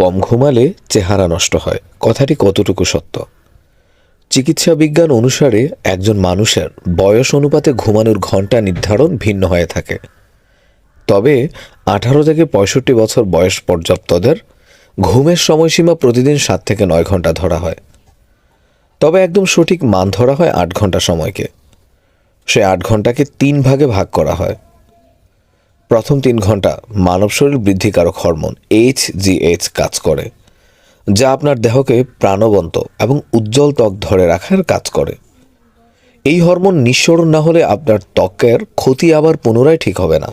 কম ঘুমালে চেহারা নষ্ট হয়। কথাটি কতটুকু সত্য? চিকিৎসা বিজ্ঞান অনুসারে একজন মানুষের বয়স অনুপাতে ঘুমানোর ঘণ্টা নির্ধারণ ভিন্ন হয়ে থাকে। তবে আঠারো থেকে পঁয়ষট্টি বছর বয়স পর্যাপ্তদের ঘুমের সময়সীমা প্রতিদিন সাত থেকে নয় ঘণ্টা ধরা হয়। তবে একদম সঠিক মান ধরা হয় আট ঘণ্টা সময়কে। সে আট ঘন্টাকে তিন ভাগে ভাগ করা হয়। প্রথম তিন ঘণ্টা মানব শরীর বৃদ্ধিকারক হরমোন এইচ জিএইচ কাজ করে, যা আপনার দেহকে প্রাণবন্ত এবং উজ্জ্বল ত্বক ধরে রাখার কাজ করে। এই হরমোন নিঃসরণ না হলে আপনার ত্বকের ক্ষতি আবার পুনরায় ঠিক হবে না।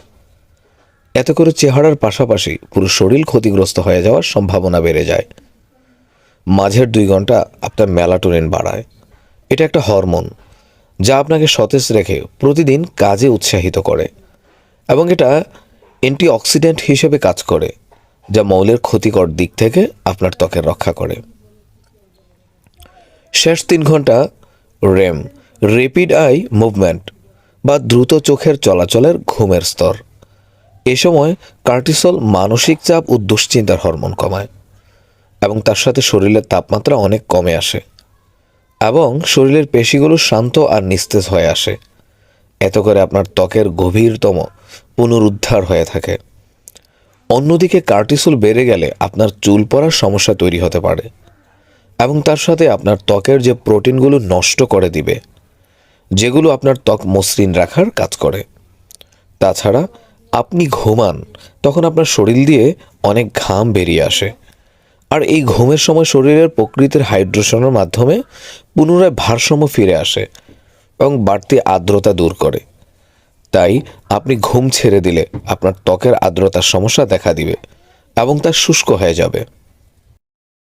এতে করে চেহারার পাশাপাশি পুরো শরীর ক্ষতিগ্রস্ত হয়ে যাওয়ার সম্ভাবনা বেড়ে যায়। মাঝের দুই ঘণ্টা আপনার মেলাটোনিন বাড়ায়। এটা একটা হরমোন, যা আপনাকে সতেজ রেখে প্রতিদিন কাজে উৎসাহিত করে। এবং এটা অ্যান্টিঅক্সিডেন্ট হিসেবে কাজ করে, যা মৌলের ক্ষতিকর দিক থেকে আপনার ত্বকের রক্ষা করে। শেষ তিন ঘণ্টা রেম রেপিড আই মুভমেন্ট বা দ্রুত চোখের চলাচলের ঘুমের স্তর। এ সময় কার্টিসল মানসিক চাপ ও দুশ্চিন্তার হরমোন কমায়, এবং তার সাথে শরীরের তাপমাত্রা অনেক কমে আসে, এবং শরীরের পেশিগুলো শান্ত আর নিস্তেজ হয়ে আসে। এত করে আপনার ত্বকের গভীরতম পুনরুদ্ধার হয়ে থাকে। অন্যদিকে কার্টিসুল বেড়ে গেলে আপনার চুল পড়ার সমস্যা তৈরি হতে পারে এবং তার সাথে আপনার ত্বকের যে প্রোটিনগুলো নষ্ট করে দিবে, যেগুলো আপনার ত্বক মসৃণ রাখার কাজ করে। তাছাড়া আপনি ঘুমান, তখন আপনার শরীর দিয়ে অনেক ঘাম বেরিয়ে আসে। আর এই ঘুমের সময় শরীরের প্রকৃতির হাইড্রেশনের মাধ্যমে পুনরায় ভারসাম্য ফিরে আসে এবং বাড়তি আর্দ্রতা দূর করে। তাই আপনি ঘুম ছেড়ে দিলে আপনার ত্বকের আর্দ্রতার সমস্যা দেখা দিবে এবং তা শুষ্ক হয়ে যাবে।